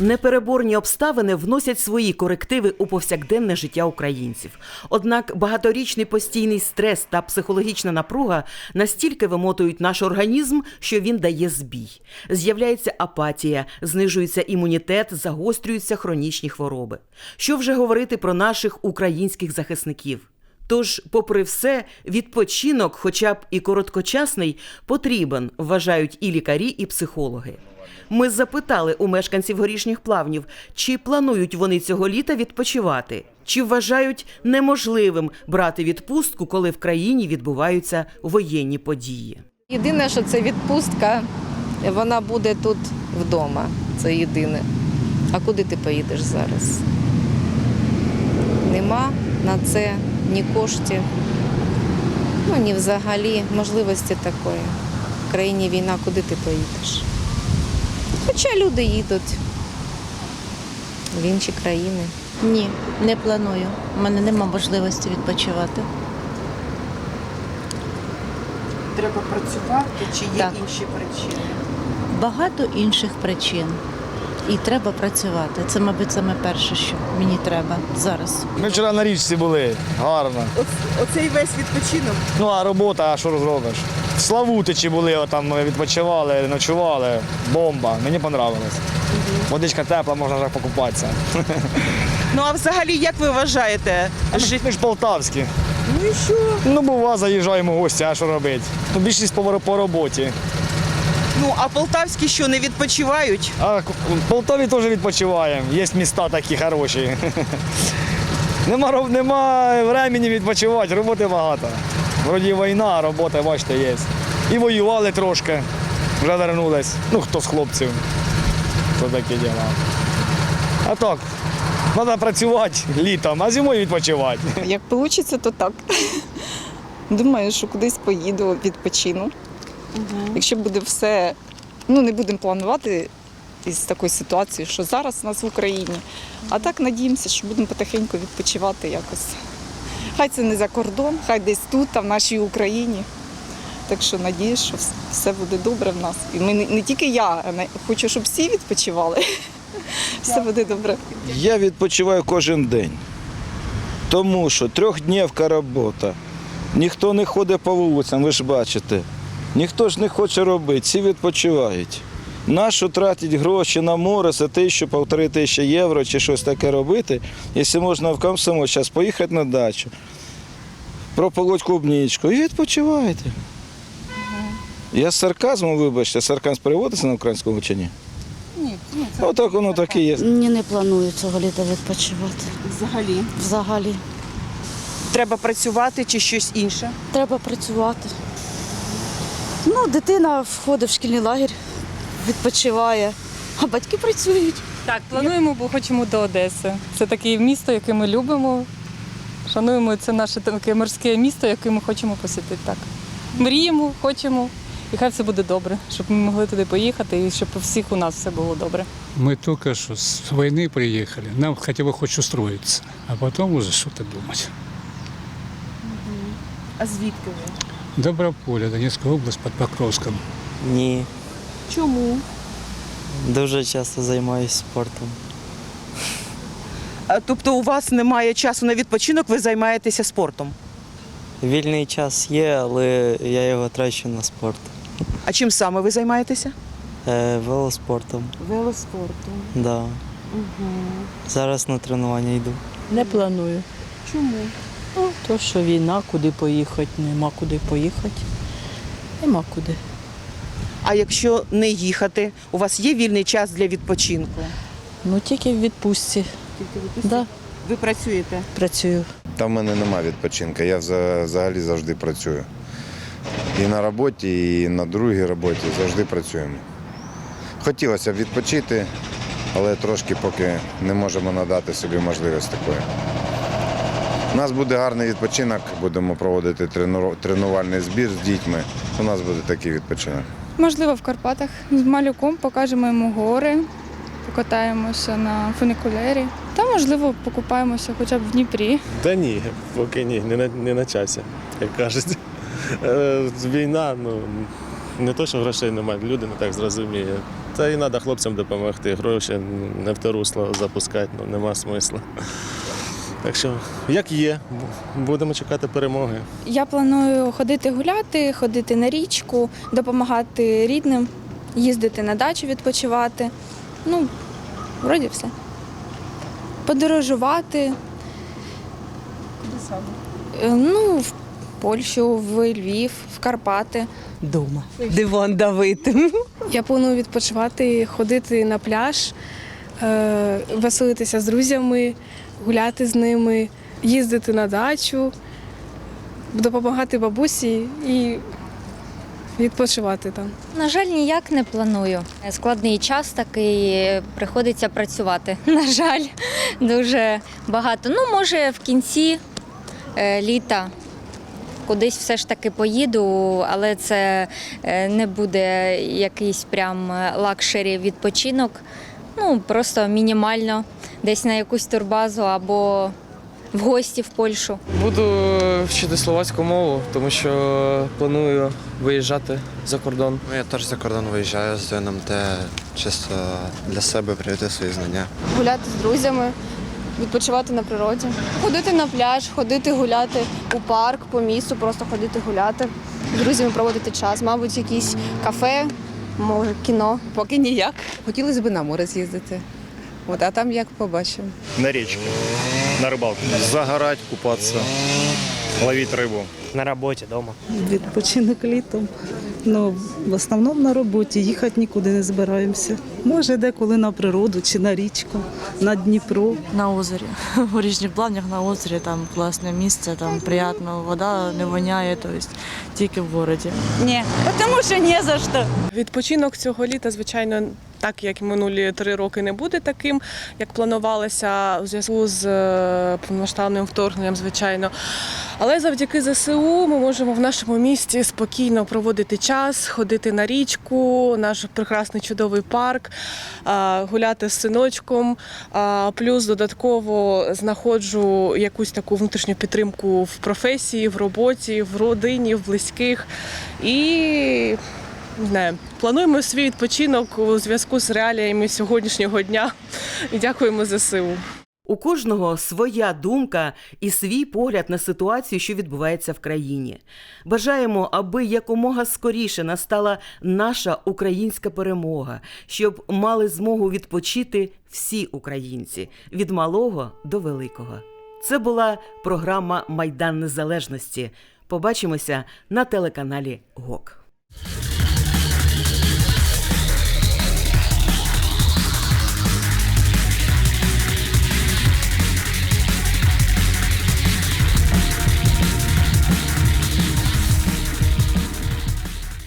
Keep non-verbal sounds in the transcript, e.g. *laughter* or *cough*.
Непереборні обставини вносять свої корективи у повсякденне життя українців. Однак багаторічний постійний стрес та психологічна напруга настільки вимотують наш організм, що він дає збій. З'являється апатія, знижується імунітет, загострюються хронічні хвороби. Що вже говорити про наших українських захисників? Тож, попри все, відпочинок, хоча б і короткочасний, потрібен, вважають і лікарі, і психологи. Ми запитали у мешканців горішніх плавнів, чи планують вони цього літа відпочивати, чи вважають неможливим брати відпустку, коли в країні відбуваються воєнні події. Єдине, що це відпустка, вона буде тут вдома. Це єдине. А куди ти поїдеш зараз? Нема на це ні коштів, ну ні взагалі можливості такої. В країні війна, куди ти поїдеш? Хоча люди їдуть в інші країни. Ні, не планую. У мене нема можливості відпочивати. Треба працювати, чи є Так. інші причини? Багато інших причин. І треба працювати. Це, мабуть, саме перше, що мені треба зараз. Ми вчора на річці були, гарно. Оцей весь відпочинок. Ну а робота, а що розробиш? В Славутичі були, там відпочивали, ночували. Бомба. Мені понравилось. Водичка тепла, можна вже покупатися. *laughs* Ну а взагалі, як ви вважаєте? А ми, ж- ми ж полтавські. Ну і що? Ну, бува, заїжджаємо в гості, а що робити? Ну, більшість по, по роботі. Ну а полтавські що не відпочивають? А в Полтаві теж відпочиваємо. Є міста такі хороші. Нема, нема времени відпочивати, роботи багато. Вроді війна, а робота, бачите, є. І воювали трошки, вже вернулись. Ну, хто з хлопців. То такі діла. А так, треба працювати літом, а зимою відпочивати. Як вийде, то так. Думаю, що кудись поїду, відпочину. Якщо буде все, ну не будемо планувати із такої ситуації, що зараз у нас в Україні. А так надіємося, що будемо потихеньку відпочивати якось. Хай це не за кордон, хай десь тут, а в нашій Україні. Так що надіюсь, що все буде добре в нас. І ми не, не тільки я, а хочу, щоб всі відпочивали. *laughs* Все буде добре. Я відпочиваю кожен день, тому що трьохдневка робота. Ніхто не ходить по вулицям, ви ж бачите. Ніхто ж не хоче робити, всі відпочивають. Нащо тратити гроші на море за тисячу, півтори тисячі євро чи щось таке робити, якщо можна в комсомол зараз поїхати на дачу, прополоть клубничку і відпочивайте. Я з сарказмом, вибачте, сарказм переводиться на українському чи ні? Ні, Отак воно так і є. Ні, не планую цього літа відпочивати. Взагалі Взагалі. треба працювати чи щось інше? Треба працювати. Ну, дитина входить в шкільний лагерь, відпочиває, а батьки працюють. Так, плануємо, бо хочемо до Одеси. Це таке місто, яке ми любимо. Шануємо це наше таке морське місто, яке ми хочемо посітити. Так. Мріємо, хочемо. І хай все буде добре, щоб ми могли туди поїхати і щоб у всіх у нас все було добре. Мы только что с войны приехали. Нам хотя бы хоть устроиться, а потом уже что-то думать. А звідки ви? Доброполе, Донецкая область под Покровском. Ні, Чому? дуже часто займаюся спортом. А, тобто у вас немає часу на відпочинок, ви займаєтеся спортом. Вільний час є, але я його трачу на спорт. А чим саме ви займаєтеся? Е, велоспортом. Велоспортом. Да. Зараз на тренування йду. Не планую. Чому? То, що війна, куди поїхати, нема куди поїхати. Нема куди. А якщо не їхати, у вас є вільний час для відпочинку? Ну тільки в відпустці. Тільки в відпустці? Да, Ви працюєте? працюю. Та в мене немає відпочинку. Я взагалі завжди працюю. І на роботі, і на другій роботі завжди працюємо. Хотілося б відпочити, але трошки поки не можемо надати собі можливість такої. У нас буде гарний відпочинок, будемо проводити тренувальний збір з дітьми. У нас буде такий відпочинок. Можливо, в Карпатах з малюком покажемо йому гори, покатаємося на фуникулері. Та, можливо, покупаємося хоча б в Дніпрі. Та ні, поки ні, не на, не на часі, як кажуть. Е, Війна, ну не то, що грошей немає, люди не так зрозуміють. Та і треба хлопцям допомогти. Гроші не в те русло запускати, ну нема смисла. Так що, як є, будемо чекати перемоги. Я планую ходити гуляти, ходити на річку, допомагати рідним, їздити на дачу відпочивати. Ну, вроді все. Подорожувати. Куди саме? Ну, в Польщу, в Львів, в Карпати. Дома. Диван давити. Я планую відпочивати, ходити на пляж, е, веселитися з друзями, гуляти з ними, їздити на дачу, допомагати бабусі і відпочивати там. На жаль, ніяк не планую. Складний час такий, приходиться працювати. *laughs* На жаль, дуже багато. Ну, може, в кінці е, літа кудись все ж таки поїду, але це е, не буде якийсь прям лакшері відпочинок. Ну, просто мінімально, десь на якусь турбазу або в гості в Польщу. Буду вчити словацьку мову, тому що планую виїжджати за кордон. Ну, я теж за кордон виїжджаю з ДНМТ, чисто для себе прийти свої знання. Гуляти з друзями, відпочивати на природі, ходити на пляж, ходити гуляти у парк, по місту, просто ходити гуляти, з друзями проводити час, мабуть, якісь кафе, може, кіно. Поки ніяк. Хотілося б на море з'їздити. От, а там як побачимо. На річку, на рибалку. Загорати, купатися, ловити рибу. На роботі вдома. Відпочинок літом. Ну, в основному на роботі, їхати нікуди не збираємося. Може, деколи на природу чи на річку, на Дніпро. На озері. *laughs* У річних плавнях на озері, там класне місце, там приємно, вода не воняє, тобто тільки в городі. Ні, тому що не за що. Відпочинок цього літа, звичайно, так як минулі три роки, не буде таким, як планувалося у зв'язку з е, повномасштабним вторгненням, звичайно. Але завдяки ЗСУ ми можемо в нашому місті спокійно проводити час, ходити на річку, наш прекрасний чудовий парк, гуляти з синочком. Плюс додатково знаходжу якусь таку внутрішню підтримку в професії, в роботі, в родині, в близьких. І не плануємо свій відпочинок у зв'язку з реаліями сьогоднішнього дня і дякуємо ЗСУ. У кожного своя думка і свій погляд на ситуацію, що відбувається в країні. Бажаємо, аби якомога скоріше настала наша українська перемога, щоб мали змогу відпочити всі українці від малого до великого. Це була програма Майдан Незалежності. Побачимося на телеканалі ГОК.